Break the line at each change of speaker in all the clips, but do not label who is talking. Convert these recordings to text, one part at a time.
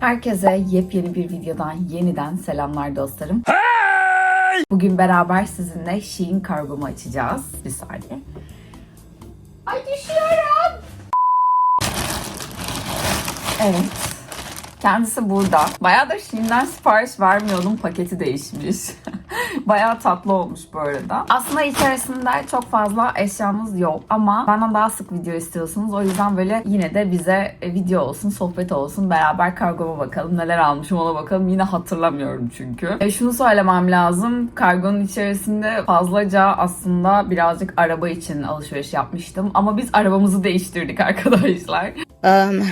Herkese yepyeni bir videodan yeniden selamlar dostlarım. Bugün beraber sizinle Shein kargomu açacağız. Bir saniye. Ay düşüyorum. Evet. Kendisi burada. Bayağıdır Shein'den sipariş vermiyordum. Paketi değişmiş. Bayağı tatlı olmuş bu arada. Aslında içerisinde çok fazla eşyamız yok ama benden daha sık video istiyorsunuz. O yüzden böyle yine de bize e, video olsun, sohbet olsun. Beraber kargoma bakalım. Neler almışım ona bakalım. Yine hatırlamıyorum çünkü. E şunu söylemem lazım. Kargonun içerisinde fazlaca aslında birazcık araba için alışveriş yapmıştım. Ama biz arabamızı değiştirdik arkadaşlar.
Um,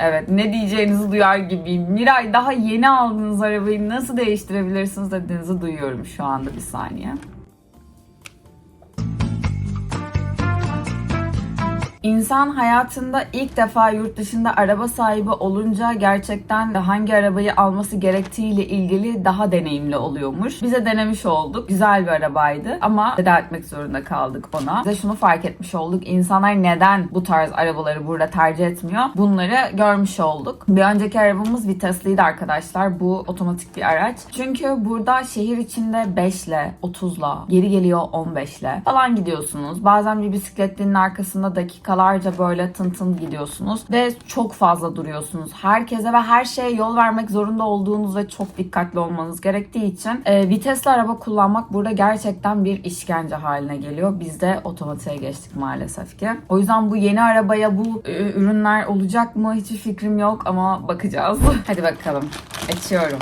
Evet ne diyeceğinizi duyar gibiyim. Miray daha yeni aldığınız arabayı nasıl değiştirebilirsiniz dediğinizi duyuyorum şu anda bir saniye. İnsan hayatında ilk defa yurt dışında araba sahibi olunca gerçekten hangi arabayı alması gerektiğiyle ilgili daha deneyimli oluyormuş. Bize denemiş olduk. Güzel bir arabaydı ama veda etmek zorunda kaldık ona. Bize şunu fark etmiş olduk. İnsanlar neden bu tarz arabaları burada tercih etmiyor? Bunları görmüş olduk. Bir önceki arabamız vitesliydi arkadaşlar. Bu otomatik bir araç. Çünkü burada şehir içinde 5 ile 30 ile geri geliyor 15 ile falan gidiyorsunuz. Bazen bir bisikletlinin arkasında dakikalarca böyle tın tın gidiyorsunuz ve çok fazla duruyorsunuz. Herkese ve her şeye yol vermek zorunda olduğunuz ve çok dikkatli olmanız gerektiği için e, vitesli araba kullanmak burada gerçekten bir işkence haline geliyor. Biz de otomatiğe geçtik maalesef ki. O yüzden bu yeni arabaya bu e, ürünler olacak mı hiçbir fikrim yok ama bakacağız. Hadi bakalım. Açıyorum.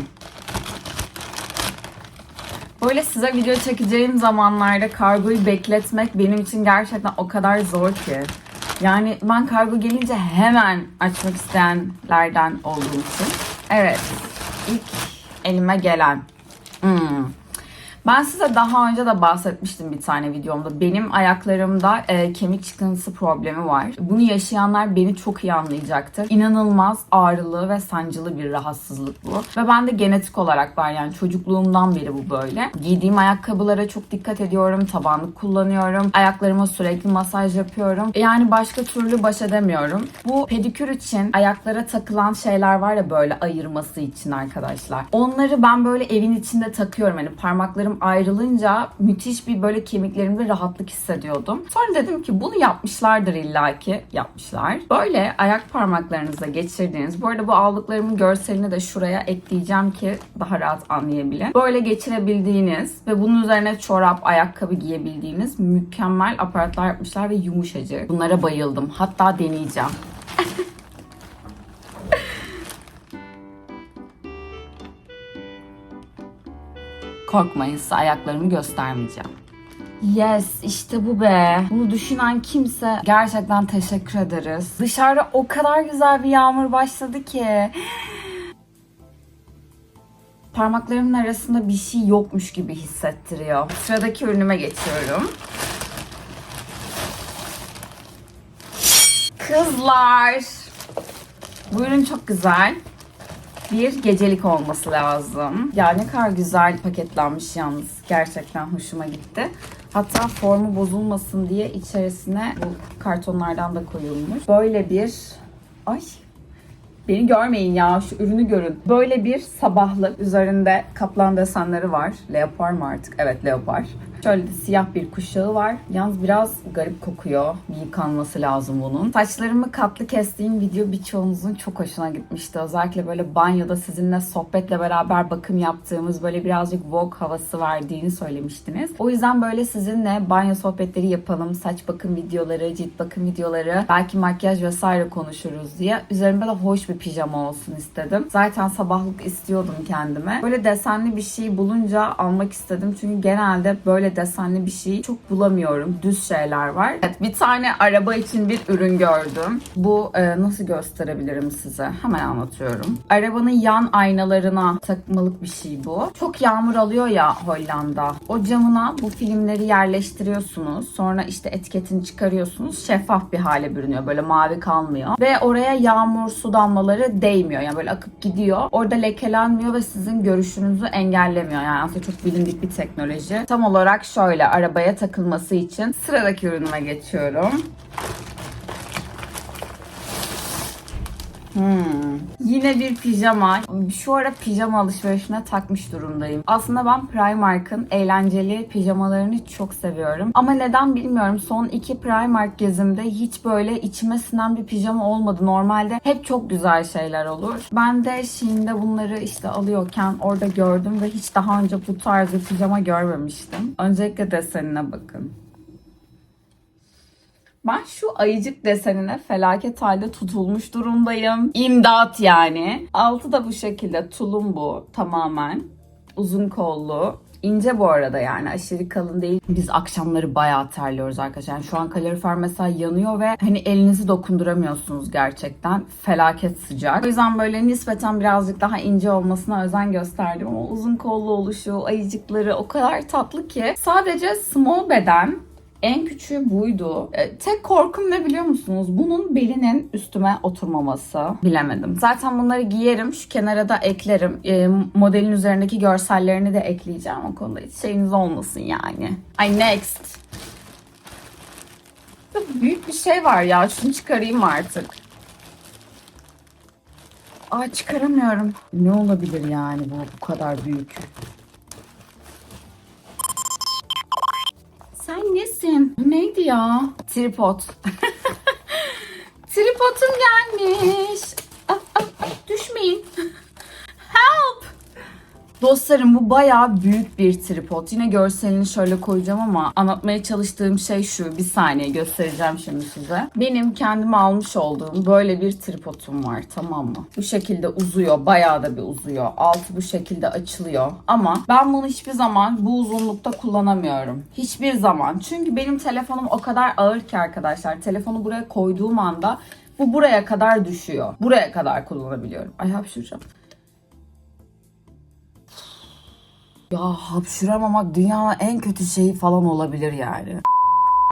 Böyle size video çekeceğim zamanlarda kargoyu bekletmek benim için gerçekten o kadar zor ki. Yani ben kargo gelince hemen açmak isteyenlerden olduğum için. Evet, ilk elime gelen. Hmm. Ben size daha önce de bahsetmiştim bir tane videomda. Benim ayaklarımda e, kemik çıkıntısı problemi var. Bunu yaşayanlar beni çok iyi anlayacaktır. İnanılmaz ağrılı ve sancılı bir rahatsızlık bu. Ve ben de genetik olarak var yani çocukluğumdan beri bu böyle. Giydiğim ayakkabılara çok dikkat ediyorum. Tabanlık kullanıyorum. Ayaklarıma sürekli masaj yapıyorum. Yani başka türlü baş edemiyorum. Bu pedikür için ayaklara takılan şeyler var ya böyle ayırması için arkadaşlar. Onları ben böyle evin içinde takıyorum. Hani parmaklarım ayrılınca müthiş bir böyle kemiklerimde rahatlık hissediyordum. Sonra dedim ki bunu yapmışlardır illaki. Yapmışlar. Böyle ayak parmaklarınıza geçirdiğiniz. Bu arada bu aldıklarımın görselini de şuraya ekleyeceğim ki daha rahat anlayabilin. Böyle geçirebildiğiniz ve bunun üzerine çorap, ayakkabı giyebildiğiniz mükemmel aparatlar yapmışlar ve yumuşacık. Bunlara bayıldım. Hatta deneyeceğim. Korkmayın size ayaklarımı göstermeyeceğim. Yes işte bu be. Bunu düşünen kimse gerçekten teşekkür ederiz. Dışarıda o kadar güzel bir yağmur başladı ki. Parmaklarımın arasında bir şey yokmuş gibi hissettiriyor. Sıradaki ürünüme geçiyorum. Kızlar. Bu ürün çok güzel bir gecelik olması lazım. Ya ne kadar güzel paketlenmiş yalnız. Gerçekten hoşuma gitti. Hatta formu bozulmasın diye içerisine bu kartonlardan da koyulmuş. Böyle bir... Ay Beni görmeyin ya şu ürünü görün. Böyle bir sabahlık üzerinde kaplan desenleri var. Leopar mı artık? Evet leopar. Şöyle siyah bir kuşağı var. Yalnız biraz garip kokuyor. Bir yıkanması lazım bunun. Saçlarımı katlı kestiğim video birçoğunuzun çok hoşuna gitmişti. Özellikle böyle banyoda sizinle sohbetle beraber bakım yaptığımız böyle birazcık Vogue havası verdiğini söylemiştiniz. O yüzden böyle sizinle banyo sohbetleri yapalım. Saç bakım videoları, cilt bakım videoları, belki makyaj vesaire konuşuruz diye. Üzerimde de hoş bir pijama olsun istedim. Zaten sabahlık istiyordum kendime. Böyle desenli bir şey bulunca almak istedim. Çünkü genelde böyle desenli bir şey çok bulamıyorum. Düz şeyler var. Evet bir tane araba için bir ürün gördüm. Bu e, nasıl gösterebilirim size? Hemen anlatıyorum. Arabanın yan aynalarına takmalık bir şey bu. Çok yağmur alıyor ya Hollanda. O camına bu filmleri yerleştiriyorsunuz. Sonra işte etiketini çıkarıyorsunuz. Şeffaf bir hale bürünüyor. Böyle mavi kalmıyor. Ve oraya yağmur, su damlaları değmiyor. Yani böyle akıp gidiyor. Orada lekelenmiyor ve sizin görüşünüzü engellemiyor. Yani aslında çok bilindik bir teknoloji. Tam olarak şöyle arabaya takılması için sıradaki ürünüme geçiyorum. Hmm. Yine bir pijama. Şu ara pijama alışverişine takmış durumdayım. Aslında ben Primark'ın eğlenceli pijamalarını çok seviyorum. Ama neden bilmiyorum. Son iki Primark gezimde hiç böyle içime sinen bir pijama olmadı. Normalde hep çok güzel şeyler olur. Ben de Shein'de bunları işte alıyorken orada gördüm ve hiç daha önce bu tarz bir pijama görmemiştim. Öncelikle desenine bakın. Ben şu ayıcık desenine felaket halde tutulmuş durumdayım. İmdat yani. Altı da bu şekilde tulum bu tamamen. Uzun kollu. İnce bu arada yani aşırı kalın değil. Biz akşamları bayağı terliyoruz arkadaşlar. Yani şu an kalorifer mesela yanıyor ve hani elinizi dokunduramıyorsunuz gerçekten. Felaket sıcak. O yüzden böyle nispeten birazcık daha ince olmasına özen gösterdim. Ama uzun kollu oluşu, ayıcıkları o kadar tatlı ki. Sadece small beden en küçüğü buydu. E, tek korkum ne biliyor musunuz? Bunun belinin üstüme oturmaması. Bilemedim. Zaten bunları giyerim. Şu kenara da eklerim. E, modelin üzerindeki görsellerini de ekleyeceğim. O konuda hiç şeyiniz olmasın yani. Ay next. Büyük bir şey var ya. Şunu çıkarayım artık. Aa çıkaramıyorum. Ne olabilir yani bu bu kadar büyük? Neydi ya? Tripod. Tripodum gelmiş. Ah, ah, ah, düşmeyin. Dostlarım bu bayağı büyük bir tripod. Yine görselini şöyle koyacağım ama anlatmaya çalıştığım şey şu. Bir saniye göstereceğim şimdi size. Benim kendime almış olduğum böyle bir tripodum var tamam mı? Bu şekilde uzuyor. Bayağı da bir uzuyor. Altı bu şekilde açılıyor. Ama ben bunu hiçbir zaman bu uzunlukta kullanamıyorum. Hiçbir zaman. Çünkü benim telefonum o kadar ağır ki arkadaşlar. Telefonu buraya koyduğum anda bu buraya kadar düşüyor. Buraya kadar kullanabiliyorum. Ay hapşıracağım. Ya hapşıramamak dünyanın en kötü şeyi falan olabilir yani.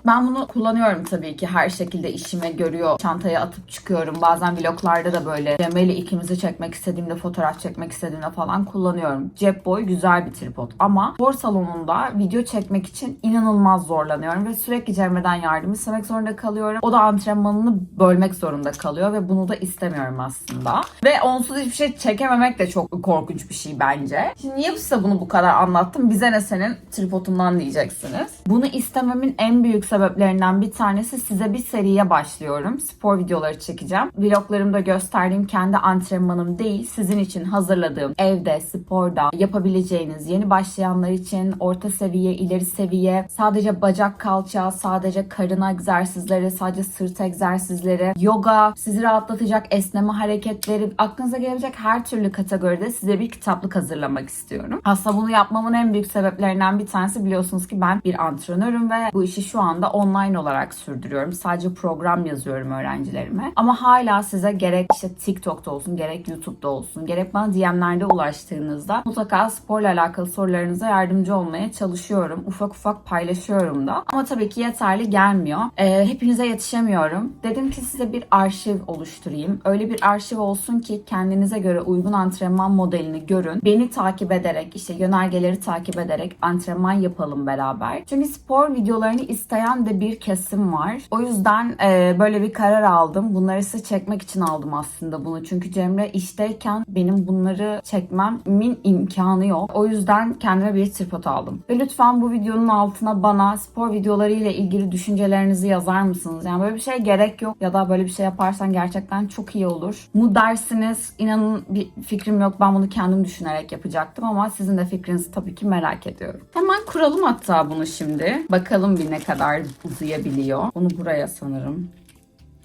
Ben bunu kullanıyorum tabii ki her şekilde işime görüyor. Çantaya atıp çıkıyorum. Bazen vloglarda da böyle Cemre'yle ikimizi çekmek istediğimde, fotoğraf çekmek istediğimde falan kullanıyorum. Cep boy güzel bir tripod ama spor salonunda video çekmek için inanılmaz zorlanıyorum ve sürekli Cemre'den yardım istemek zorunda kalıyorum. O da antrenmanını bölmek zorunda kalıyor ve bunu da istemiyorum aslında. Ve onsuz hiçbir şey çekememek de çok korkunç bir şey bence. Şimdi niye size bunu bu kadar anlattım? Bize ne senin tripodundan diyeceksiniz. Bunu istememin en büyük sebeplerinden bir tanesi size bir seriye başlıyorum. Spor videoları çekeceğim. Vloglarımda gösterdiğim kendi antrenmanım değil, sizin için hazırladığım evde, sporda yapabileceğiniz yeni başlayanlar için orta seviye, ileri seviye, sadece bacak kalça, sadece karın egzersizleri, sadece sırt egzersizleri, yoga, sizi rahatlatacak esneme hareketleri, aklınıza gelebilecek her türlü kategoride size bir kitaplık hazırlamak istiyorum. Aslında bunu yapmamın en büyük sebeplerinden bir tanesi biliyorsunuz ki ben bir antrenörüm ve bu işi şu anda online olarak sürdürüyorum. Sadece program yazıyorum öğrencilerime. Ama hala size gerek işte TikTok'ta olsun, gerek YouTube'da olsun, gerek bana DM'lerde ulaştığınızda mutlaka sporla alakalı sorularınıza yardımcı olmaya çalışıyorum. Ufak ufak paylaşıyorum da. Ama tabii ki yeterli gelmiyor. Ee, hepinize yetişemiyorum. Dedim ki size bir arşiv oluşturayım. Öyle bir arşiv olsun ki kendinize göre uygun antrenman modelini görün. Beni takip ederek, işte yönergeleri takip ederek antrenman yapalım beraber. Çünkü spor videolarını isteyen de bir kesim var. O yüzden e, böyle bir karar aldım. Bunları size çekmek için aldım aslında bunu. Çünkü Cemre işteyken benim bunları çekmemin imkanı yok. O yüzden kendime bir tripod aldım. Ve lütfen bu videonun altına bana spor videoları ile ilgili düşüncelerinizi yazar mısınız? Yani böyle bir şey gerek yok ya da böyle bir şey yaparsan gerçekten çok iyi olur. Mu dersiniz inanın bir fikrim yok. Ben bunu kendim düşünerek yapacaktım ama sizin de fikrinizi tabii ki merak ediyorum. Hemen kuralım hatta bunu şimdi. Bakalım bir ne kadar uzayabiliyor. Bunu buraya sanırım.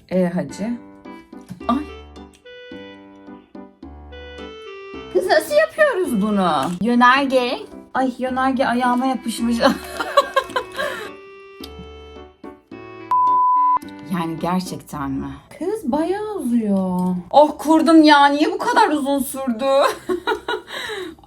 E hacı. Ay. Kız nasıl yapıyoruz bunu? Yönerge. Ay yönerge ayağıma yapışmış. Yani gerçekten mi? Kız bayağı uzuyor. Oh kurdum ya. Niye bu kadar uzun sürdü?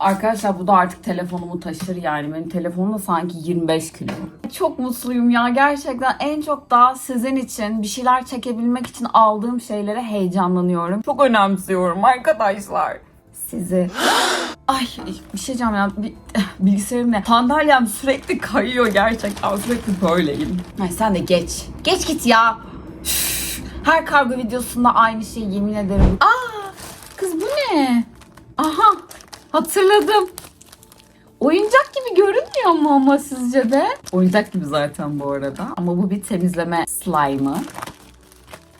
Arkadaşlar bu da artık telefonumu taşır yani. Benim telefonum da sanki 25 kilo. Çok mutluyum ya. Gerçekten en çok da sizin için bir şeyler çekebilmek için aldığım şeylere heyecanlanıyorum. Çok önemsiyorum arkadaşlar. Sizi Ay bir şey diyeceğim ya bir, bilgisayarım ne? Sandalyem sürekli kayıyor gerçekten sürekli böyleyim. Ay sen de geç. Geç git ya. Üf, Her kargo videosunda aynı şey yemin ederim. Aa, kız bu ne? Aha, hatırladım. Oyuncak gibi görünmüyor mu ama sizce de? Oyuncak gibi zaten bu arada. Ama bu bir temizleme slime'ı.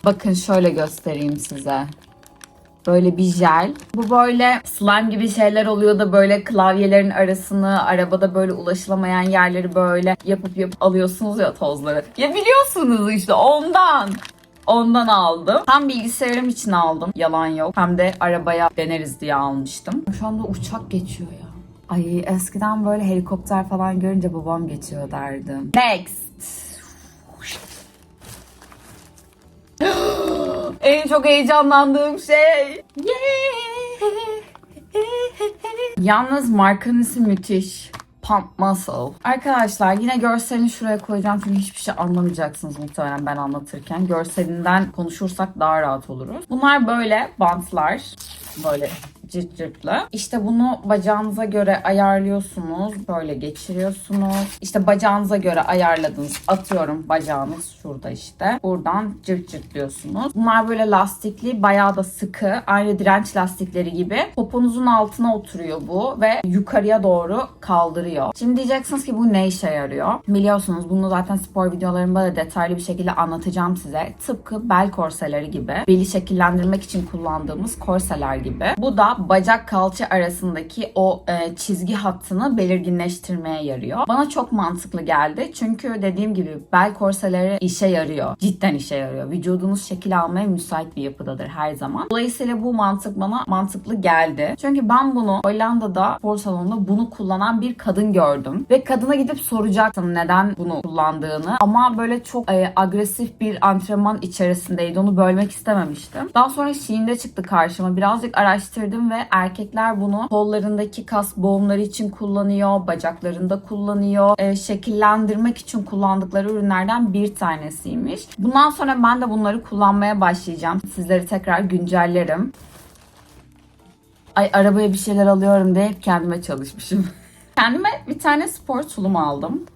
Bakın şöyle göstereyim size. Böyle bir jel. Bu böyle slime gibi şeyler oluyor da böyle klavyelerin arasını, arabada böyle ulaşılamayan yerleri böyle yapıp yapıp alıyorsunuz ya tozları. Ya biliyorsunuz işte ondan. Ondan aldım. Hem bilgisayarım için aldım. Yalan yok. Hem de arabaya deneriz diye almıştım. Şu anda uçak geçiyor ya. Ay eskiden böyle helikopter falan görünce babam geçiyor derdim. Next. en çok heyecanlandığım şey. Yalnız markanın ismi müthiş. Pump Muscle. Arkadaşlar yine görselini şuraya koyacağım çünkü hiçbir şey anlamayacaksınız muhtemelen ben anlatırken. Görselinden konuşursak daha rahat oluruz. Bunlar böyle bantlar. Böyle cırt cırtlı. İşte bunu bacağınıza göre ayarlıyorsunuz. Böyle geçiriyorsunuz. İşte bacağınıza göre ayarladınız. Atıyorum bacağınız şurada işte. Buradan cırt cırtlıyorsunuz. Bunlar böyle lastikli, bayağı da sıkı. Aynı direnç lastikleri gibi. Poponuzun altına oturuyor bu ve yukarıya doğru kaldırıyor. Şimdi diyeceksiniz ki bu ne işe yarıyor? Biliyorsunuz bunu zaten spor videolarımda da detaylı bir şekilde anlatacağım size. Tıpkı bel korseleri gibi. Beli şekillendirmek için kullandığımız korseler gibi. Bu da bacak kalça arasındaki o e, çizgi hattını belirginleştirmeye yarıyor. Bana çok mantıklı geldi. Çünkü dediğim gibi bel korseleri işe yarıyor. Cidden işe yarıyor. Vücudunuz şekil almaya müsait bir yapıdadır her zaman. Dolayısıyla bu mantık bana mantıklı geldi. Çünkü ben bunu Hollanda'da spor salonunda bunu kullanan bir kadın gördüm. Ve kadına gidip soracaktım neden bunu kullandığını. Ama böyle çok e, agresif bir antrenman içerisindeydi. Onu bölmek istememiştim. Daha sonra Shein'de çıktı karşıma. Birazcık araştırdım ve erkekler bunu kollarındaki kas boğumları için kullanıyor, bacaklarında kullanıyor, e, şekillendirmek için kullandıkları ürünlerden bir tanesiymiş. Bundan sonra ben de bunları kullanmaya başlayacağım. Sizleri tekrar güncellerim. Ay arabaya bir şeyler alıyorum diye hep kendime çalışmışım. Kendime bir tane spor tulum aldım.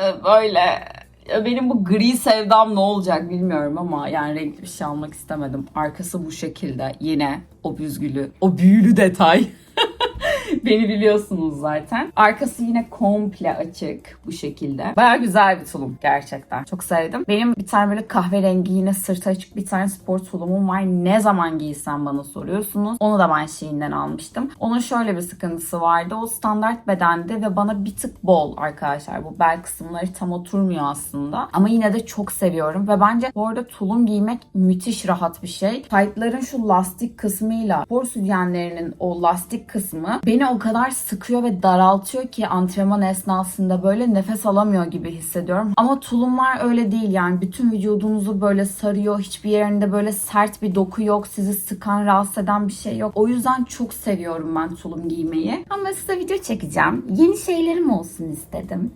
Ee, Böyle benim bu gri sevdam ne olacak bilmiyorum ama yani renkli bir şey almak istemedim. Arkası bu şekilde yine o büzgülü, o büyülü detay. Beni biliyorsunuz zaten. Arkası yine komple açık bu şekilde. Baya güzel bir tulum gerçekten. Çok sevdim. Benim bir tane böyle kahverengi yine sırtı açık bir tane spor tulumum var. Ne zaman giysem bana soruyorsunuz. Onu da ben Shein'den almıştım. Onun şöyle bir sıkıntısı vardı. O standart bedendi ve bana bir tık bol arkadaşlar. Bu bel kısımları tam oturmuyor aslında. Ama yine de çok seviyorum ve bence bu arada tulum giymek müthiş rahat bir şey. Taytların şu lastik kısmıyla spor sütyenlerinin o lastik kısmı beni o kadar sıkıyor ve daraltıyor ki antrenman esnasında böyle nefes alamıyor gibi hissediyorum. Ama tulumlar öyle değil yani bütün vücudunuzu böyle sarıyor. Hiçbir yerinde böyle sert bir doku yok. Sizi sıkan, rahatsız eden bir şey yok. O yüzden çok seviyorum ben tulum giymeyi. Ama size video çekeceğim. Yeni şeylerim olsun istedim.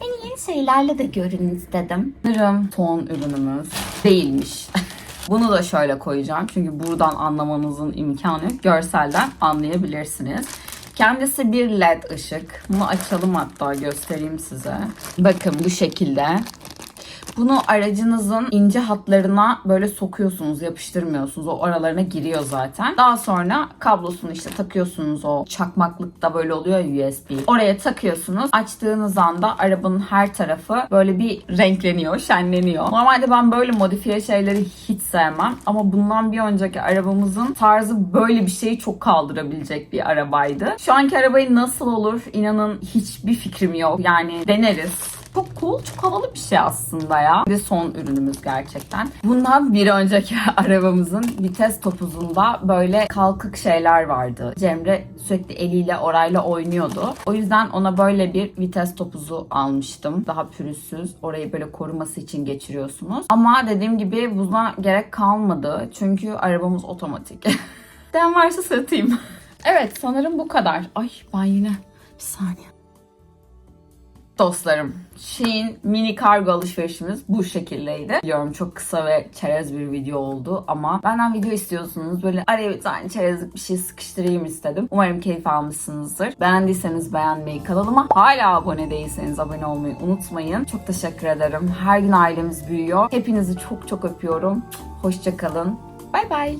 Beni yeni şeylerle de görün istedim. Sanırım ton ürünümüz değilmiş. Bunu da şöyle koyacağım. Çünkü buradan anlamanızın imkanı yok. Görselden anlayabilirsiniz. Kendisi bir led ışık. Bunu açalım hatta göstereyim size. Bakın bu şekilde. Bunu aracınızın ince hatlarına böyle sokuyorsunuz, yapıştırmıyorsunuz. O aralarına giriyor zaten. Daha sonra kablosunu işte takıyorsunuz o çakmaklıkta böyle oluyor USB. Oraya takıyorsunuz. Açtığınız anda arabanın her tarafı böyle bir renkleniyor, şenleniyor. Normalde ben böyle modifiye şeyleri hiç sevmem. Ama bundan bir önceki arabamızın tarzı böyle bir şeyi çok kaldırabilecek bir arabaydı. Şu anki arabayı nasıl olur inanın hiçbir fikrim yok. Yani deneriz. Çok cool, çok havalı bir şey aslında ya. Ve son ürünümüz gerçekten. Bundan bir önceki arabamızın vites topuzunda böyle kalkık şeyler vardı. Cemre sürekli eliyle orayla oynuyordu. O yüzden ona böyle bir vites topuzu almıştım. Daha pürüzsüz. Orayı böyle koruması için geçiriyorsunuz. Ama dediğim gibi buna gerek kalmadı. Çünkü arabamız otomatik. Den varsa satayım. evet sanırım bu kadar. Ay ben yine bir saniye. Dostlarım, Shein mini kargo alışverişimiz bu şekildeydi. Biliyorum çok kısa ve çerez bir video oldu ama benden video istiyorsunuz. Böyle araya bir tane çerezlik bir şey sıkıştırayım istedim. Umarım keyif almışsınızdır. Beğendiyseniz beğenmeyi, kanalıma hala abone değilseniz abone olmayı unutmayın. Çok teşekkür ederim. Her gün ailemiz büyüyor. Hepinizi çok çok öpüyorum. Hoşçakalın. Bay bay.